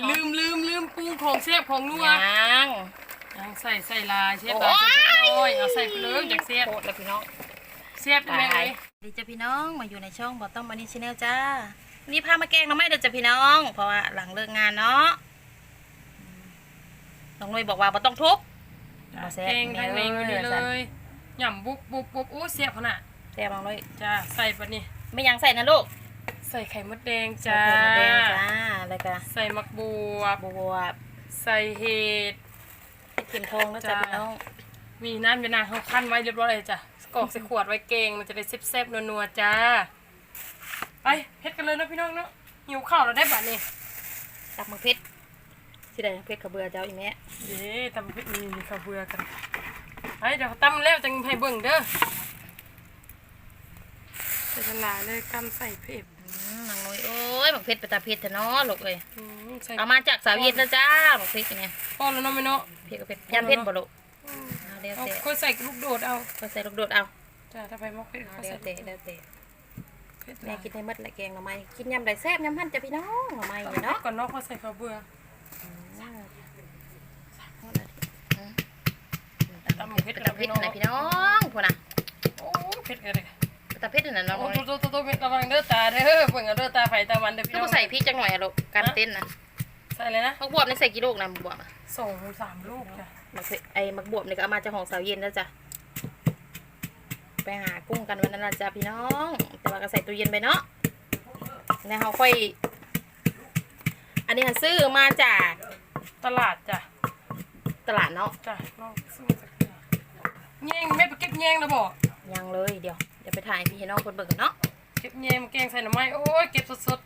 ลืมลืมลืมปรุงของเชฟของนัวยังยังใส่ใส่ลายเชฟโอ้ลายยเชฟน้อยเอาใส่ไปเลยจากเชฟโคตรเลยพี่น้องเชฟได้ไหมเอ้ยดีจ้ะพี่น้องมาอยู่ในช่องบอต้องมานี่ชแนลจ้าวันนี้พามาแกงหน้องไม้เด้อจ้ะพี่น้อง เพราะว่าหลังเลิกงานเนาะอืมน้องนุ้ยบอกว่าบ่ต้องทุบเอาแซ่บเก่งทั้งเมนูนี้เออเลยหย่ำบุบบุบบุบโอ้เสียบขนาดแต่น้องนุ้ยจ้าใส่ปะนี่ไม่ยังใส่นะลูกใส่ไข่มดแดงใส่จ้าไข่มดแดงจ้า แล้วก็ใส่มัก บวบ บวบใส่เห็ดเห็ดเข็มทองนะจ้ะจ้าพี่น้องมีน้ำยานางเขาคั้นไว้เรียบร้อยเลยจ้ะกรอกใส่ขวดไว้เกงมันจะได้แซ่บๆนัวๆจ้า ไปเฮ็ดกันเลยเนาะพี่น้องเนาะหิวข้าวแล้วได้บัดนี้ตักมะเพชรสิได้เพชรกระเบือเจ้าอีแม่เย้ตำพริกนี่มีข้าวเบื่อกันไปเดี๋ยวเขาตำแล้วจังให้เบิ่งเด้อใส่ละลายเลยกำใส่เผ็ดอืมน้องนุ้ ยโอ้ยมะเพชรไปตาเพชรเถอะเนาะลูกเอ้ยอืมใส่เอามาจากสาวเย็นนะจ้ามะเพชรเนี่ยพอแล้วเนาะแม่เนาะเพชรกับเพชรยันเพชรบ่ลูกเอาเดี๋ยวเอาเตะก็ใส่ลูกโดดเอาก็ใส่ลูกโดดเอาจ้าถ้าไปมอกเผ็ดเอาก็เดี๋ยใส่วเตะเดี๋ยวเตะเผ็ดแม่กินให้หมดแหละแกงหน่อไม้กินยำไรแซ่บยำหั่นจ้ะพี่น้องหน่อไม้นี่เนาะ ก่อนเนาะพอใส่ข้าวเบื่อตำเพชรตำเพชรนะพี่น้องพวกน่ะโอ้เผ็ดกันเลย ตำเพชรนั่นน่ะน้องโอ้น้อยโตโตโตเผ็ดระวังเด้อตาเด้อเบิ่งเอาเด้อตาไฟตามันเด้อพี่ถ้าน้อบ่งใส่พริกจังหน่อยอะลูกการเต้นน่ะใส่เลยนะมักบวบนี่ใส่กี่ลูกนะมักบวบอะสองสามลูกจ้ะมักเพชรไอ้มักบวบนี่ก็เอามาจากของสาวเย็นแล้วจ้ะไปหากุ้งกันวันนั้นนะจ้ะพี่น้อง แต่ว่าก็ใส่ตู้เย็นไปเนาะแล้วเขาค่อย อันนี้หันซื้อมาจากตลาดจ้ะตลาดเนาะจ้ะลองซื้อสักเดียวแยงแม่ไปเก็บแยงแล้วบ่ยังเลยเดี๋ยว เดี๋ยวไปถ่ายพี่ให้น้องคนเบิ่งกันเนาะเก็บแยงมาแกงใส่หน่อไม้โอ้ยเก็บสด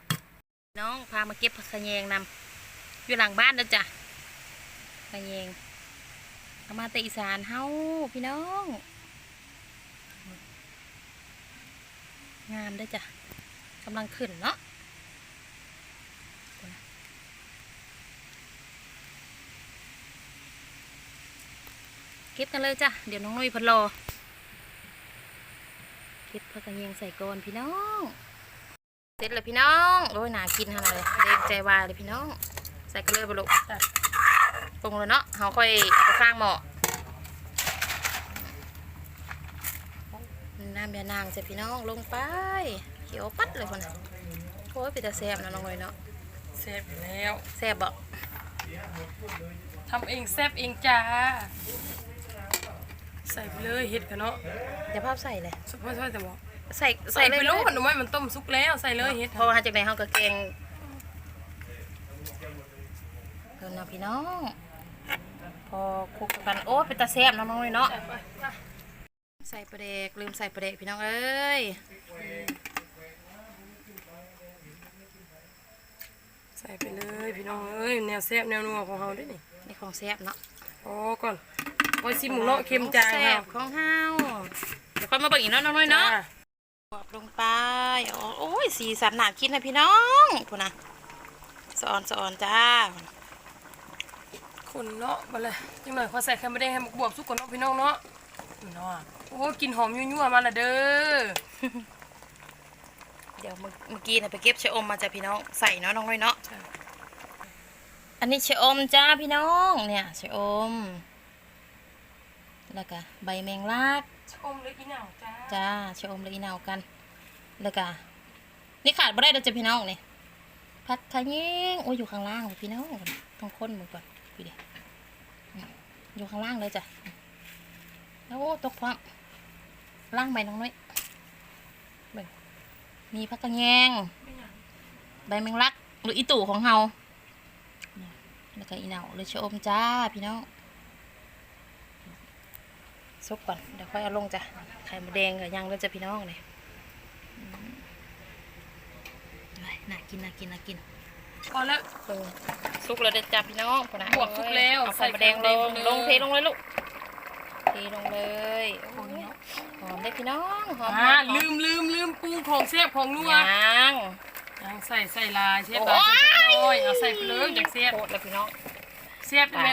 น้องพามาเก็บผักขะแยงนำอยู่หลังบ้านนะจ้ะขะแยงเอามาแต่อีสานเฮาพี่น้อง งามเด้อจ้ะกำลังขึ้นเนาะเก็บกันเลยจ้ะ เดี๋ยวน้องนุ้ยเพันรอ เก็บผักกระเยงใส่ก่อนพี่น้องเสร็จแล้วพี่น้องโอ้ยน่ากินขนาดเลยเด็กใจวายเลยพี่น้อง ใส่เกลือบลุๆจ้ะปรุงแล้วเนาะเขาค่อยเอาไปข้างหม้อน้ำยานางจ้ะพี่น้องลงไปเขียวปัดเลยคนน่ะโอ้ยเป็นตาแซ่บนะน้องเลยเนาะเสร็จแล้วแซ่บบ่ทำเองแซ่บเองจ้า ใส่ไปเลยเห็ดกันเนาะอย่าภาพใส่เลยสุกไม่ใช่แต่บอกใส่ใส่ไปเลยโลดหน่อไม้มันต้มสุกแล้วใส่เลยเห็ดเพราะว่าจากไหนเขาก็แกงเพิ่นนะพี่น้อง พอคลุกกันโอ้ยเป็นตาแซ่บนะน้องเลยเนาะ ใส่ไปจ้ะใส่ประเดกลืมใส่ประเดกพี่น้องเอ้ยใส่ไปเลยพี่น้องเอ้ยแนวแซ่บแนวนัวของเราด้วยนี่นี่ของแซ่บเนาะโอ้ก่อน โอ้ยซิมหมูเนาะเค็มจางแซ่ค่ะบของเฮาเดี๋ยวค่อยมาเบิ่งอีกเนาะน้องน้อยเนาะจ้บวบลงไปโอ้โอ้ยสีสันน่ากินนะพี่น้องพูดนะสอนสอนจ้าคนเนาะมาเลยจังหน่อยขอใส่ไข่มดแดงให้มันบวบสุกก่อนเนาะพี่น้องเนาะเนาะโอ้กลินหอมยั่วๆมาละเด้อเดี๋ยวเมื่อเมื่อกี้นะไปเก็บชะอมมาจากพี่น้องใส่เนาะน้องน้อยเนาะจ้ะอันนี้ชะอมจ้าพี่น้องเนี่ยชะอม แล้วก็ใบแมงลักชะอมเลยอีเหน่าจ้าจ้าชะอมเลยอีเหนากัน แล้วก็นี่ขาดบ่ได้เด้อจ้ะพี่น้องนี่พัดขะยิงโอ้ยอยู่ข้างล่างเลยพี่น้องต้องค้นมือก่อนพี่เดียวอยู่ข้างล่างเลยจ้ะแล้วโอ้ตกความล่างใบน้องน้อยเบิ่งมีพักกระแยงใบแมงลัก หรืออีตู่ของเฮาแล้วก็อีเหนาหรือชะอมจ้าพี่น้อง ซุปก่อนเดี๋ยวค่อยเอาลงจ้ะไข่มดแดงกับยังแล้วจ้ะพี่น้องเนี่ยอืมไปน่ากินน่ากินน่ากินพอแล้วเออซุกแล้วเด้อจ้ะพี่น้องพุ่นน่ะบวกซุกแล้วเอาไข่มดแดงใส่ลไข่งมดแดงลงเลยเทลงเลยลูกเทลงเลยโอ้ยหอมได้อพี่น้องหอมอ่าหอมลืมลืมลืมปรุงของแซ่บของนัวยังยังใส่ใส่ลายเชฟโอ้ลายยเชฟน้อยเอาใส่ไปเลยจากแซ่บโคตรเลยพี่น้องแซ่บได้ไหม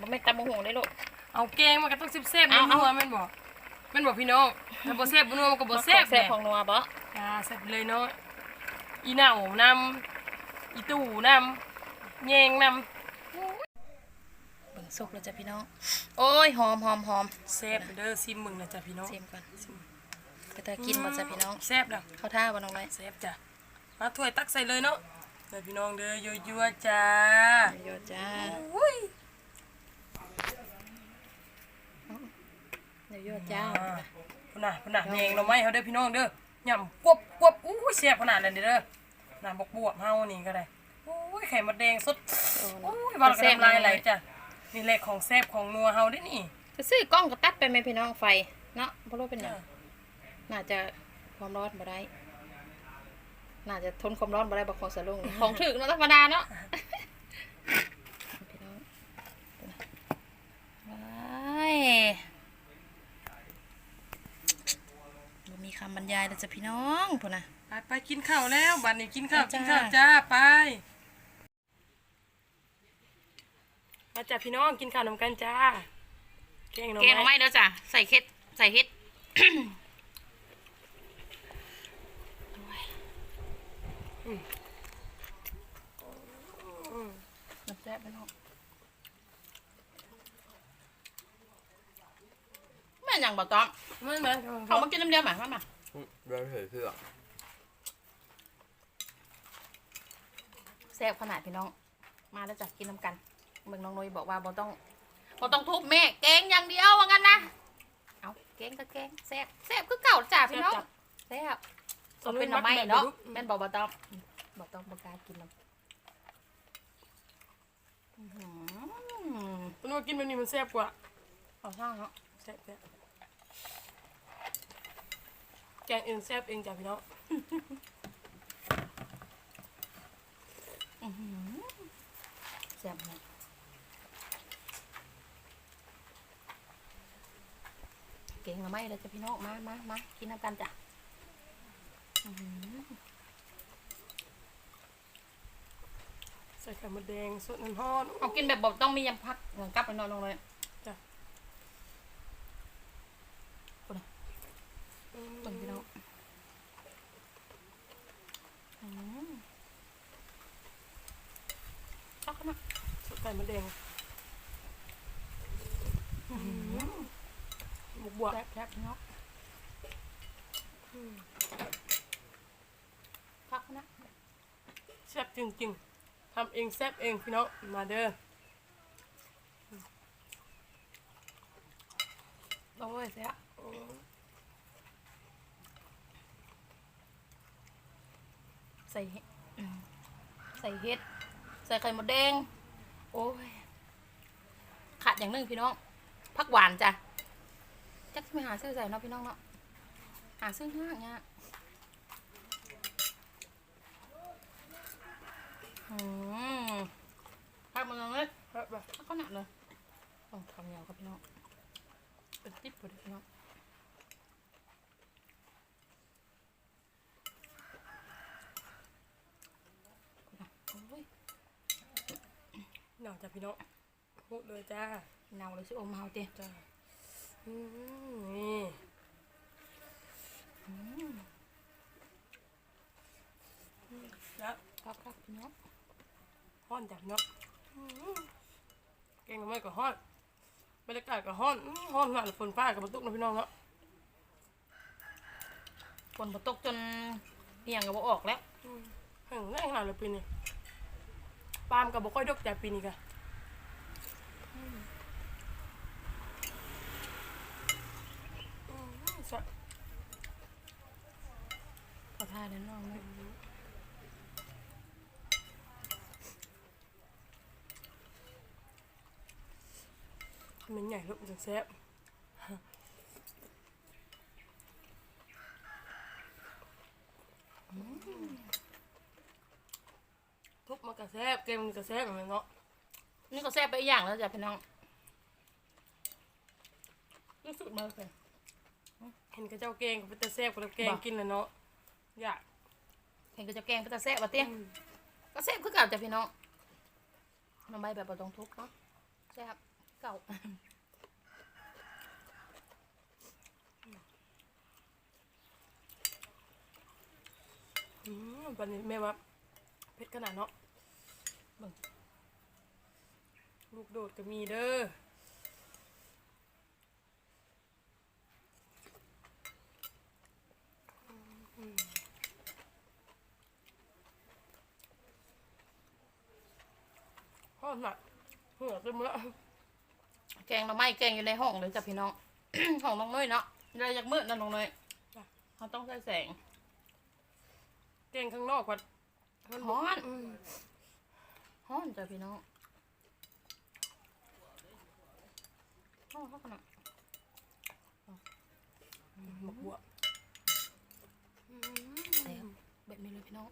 มันไม่ตำมะฮุงได้ลูก เอาแกงมันก็ต้องแซ่บๆเอานัเอาวๆแม่นบ่แม่นบ่พี่น้องถ้าบ่แซ่บบ่นัวมันก็บ่แซ่บแซ่แซ่บบของนัวบ่อ่าใส่ไปเลยเนาะอีเหน่านอีตู่นำแยงนเบิ่งสุกแล้วจ้ะพี่น้อง โอ้ยหอมหอมหอมำแซ่บเด้อซิมมึงนะจ้ะพี่น้องเสียมก่อนไปตากินบ่จ้ะพี่น้องแซ่บดังเข้าท่าบ่น้องน้อยแซ่บจ้ะมาถ้วยตักใส่เลยเนาะเด้อพี่น้องเด้อยั่วๆจ้าโยจ้าอุ้ย เดี๋ ยวโยจ้าพุ่นน่ะพุ่นน่ะแยงเราไม้เฮาเด้อพี่น้องเด้อย่ำกวบกวบอู้ยแซ่บขนาดนั้นเด้อน้ำบกบวบเฮานี่ก็ได้โอ้ยไข่มดแดงสดโอ้ยว่าเรากำลายไหลจ้ะนี่แหละของแซ่บของนัวเฮาเด้อนี่จะซื้อกล้องก็ตัดไปไหมพี่น้องไฟเนาะบ่รู้เป็นหยังน่าจะความร้อนบ่ได้น่าจะทนความร้อนบ่ได้บ่ของสะลุงของถึกเนาะธรรมดาเนาะพี่น้องว้ายบ่มี คำบรรยายแล้วจ้ะพี่น้องพุ่นน่ะไปไปกินข้าวแล้วบัดนี้กินข้าวจ้ากินข้าวจ้าไป มาจ้ะพี่น้องกินข้าวนำกันจ้าแกงหน่อแกงหน่อไม้ไม้เด้อจ้ะใส่เค็ดใส่เฮ็ดน้ำแซ่บพี่น้อง ม่นหยังบ่ต้อมไม่แม่นเขามากินน้ำเดียวมามามาเราเฉยเพื่อแซ่บขนาดพี่น้อง มาแล้วจ้ะกินน้ำกันเมืองน้องนุ้ยบอกว่าบ่ต้องบ่ต้องทุบแม่แกงอย่างเดียวว่างั้นนะเอาแกงก็แกงแซ่บแซ่บคือเก่าจ้ะพี่น้องแซ่บก็เป็นหน่อไม้เนาะแม่นบอกบ่ต้องบ่ต้องบ่กล้ากินน้ำอื้อหือคุณว่ากินแบบนี้มันแซ่บกว่าเอาท่าเนาะแซ่บ แซ่บแกงเองแซ่บเองจ้ะพี่น้องแซ่บเนาะเก่งหรือไม่เลยจ้ะพี่น้องมามามากินน้ำกันจ้ะอื้อหือใส่ไข่มดแดงสดน้ำร้อนเอากินแบบบอกต้องมียำพักเหมือนกลับไปนอนลงเลย อืม เบิ่งพี่น้องอื้อหือชอบขนาด สดไข่มดแดงบว กบวกแซ่บแซ่บพี่น้องพักขนาดแซ่บจริงๆทำเองแซ่บเองพี่น้องมาเด้อโอ้ยแซ่บใส่เห็ดอืมใส่เห็ด ใส่ไข่มดแดง โอ้ย ขาดอย่างหนึ่งพี่น้องผักหวานจ้ะ จักจะไปหาซื้อใส่เนาะพี่น้องเนาะหาซื้อยากเนี่ยอืมผักมันเลยแบบแบบผักก็หนักเลยต้องทำยาวครับพี่น้องเป็นติ๊บพอดีพี่น้องโอ้ยหนาวจ้ะพี่น้องพูดเลยจ้าเนาเลยสิโอมเฮาเต้จ้าอืม นี่แล้วครับครับพี่น้องห้อนจ้ะพี่น้องอืมแกงหน่อไม้ก็ห้อนบรรยากาศก็ห้อนอื้อห้อนหนาฝนฟ้ากับตุกนะพี่น้องเนาะฝนบ่ตกจนเอียงก็บ่ออกแล้วแห้งแรงขนาดเลยปีนี้ปาล์มกับบ่ค่อยดกจ้ะปีนี้กะอืมอืมสะ ขอทานแล้วน้องนะคำนี้ใหญ่ลูกจังแซ่บทุบมากระแซบเกมมันกระแซบเหมือนกันเนาะนี่ก็แซ่บไปอีกอย่างแล้วจ้ะพี่น้องรู้สึกมาเลยเห็นกระเจ้าเกงกับเป็นตาแซบกับเราเกงบ่กินแล้วเนาะ อยากเห็นก็จะแกงก็จะแซ่บว่ะเตี้ยก็แซ่บคือกับจ้ะพี่น้องน้ำใบแบบบ่ต้องทุกเนาะแซ่บเก่าอืมวันนี้แม่ว่าเผ็ดขนาดเนาะลูกโดดก็มีเด้อ อหนักหัวเต็มแล้วแกงหน่อไม้แกงอยู่ในห้องเลยจ้ะพี่น้อง ห้องน้องน้อยเนาะเราอยากมืดนะน้องน้อยเขาต้องใช้แสงเก่งข้างนอกกว่าฮ้อนอืมฮ้อนจ้ะพี่น้องฮ้อนเขาขนาดหมกบวบแซ่บแบบนี้เลยพี่น้อง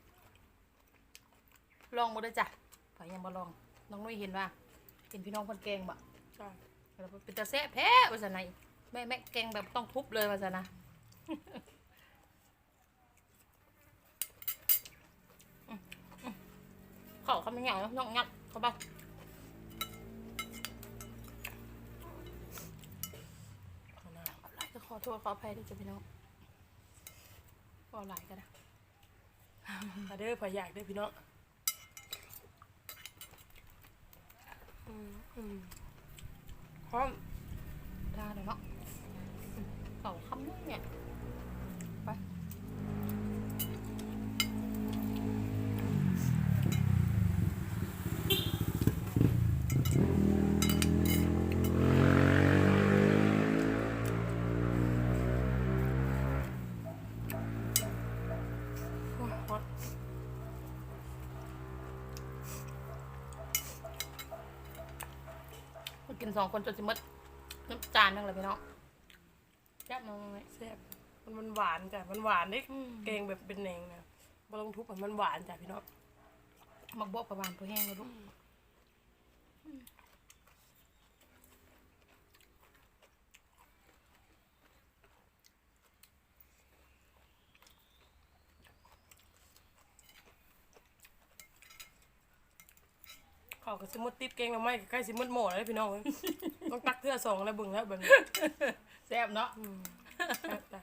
ลองมาด้วยจ้ะฝ่ายยังมาลอง น้องนุ้ยเห็นว่าเห็นพี่น้องคนแกงบ่ใช่แล้วเป็นตาแซ่บแพ้ว่าสันไหนแม่แม่แกงแบบต้องทุบเลยว่าสันนะอืมอืมเขาเขาไม่เหงาเนาะย่องยัดเข้าไปเอาหลายก็ขอโทษขออภัยด้วยจ้ะพี่น้องเอาหลายก็ได้ มาเด้อพอยากเด้อพี่น้อง อืมอืมพร้อมได้เลยเนาะเก่าคำนึงเนี่ย กินสองคนจนจะหมดน้ำจานนึงเลยพี่น้องแซ่บน้องเลยแซ่บมันมันหวานจ้ะมันหวานเด้อืมเกงแบบเป็นแหนงนะบ่ต้องทุบให้มันหวานจ้ะพี่น้องมักบอกประวานตัวแห้งเลยลูก เขาก็สิมดติดเกงแล้วไม่ใกล้สิมดหมอแล้วพี่น้องเอ้ย ต้องตักเทื่อสองแล้วเบิ่งแล้วเบิ่งแซ่บเนาะอืมแซ่บจ้ะ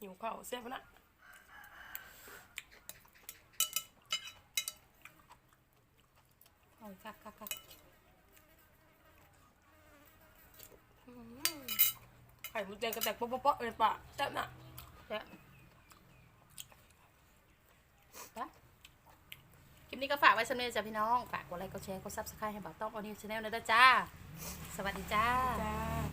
หิวข้าวแซ่บนะโอ้ยคักคักคักไข่มดแดงกระแตกเป๊ะๆๆเอ้ยปะแซ่บนะ แซ่บไปคลิปนี้ก็ฝากไว้สำเร็จจ้ะพี่น้อง ฝากกดไลค์กดแชร์กดซับสไครต์ให้บ่าวต้องออนิวชาแนลนะจ๊ะจ้า สวัสดีจ้า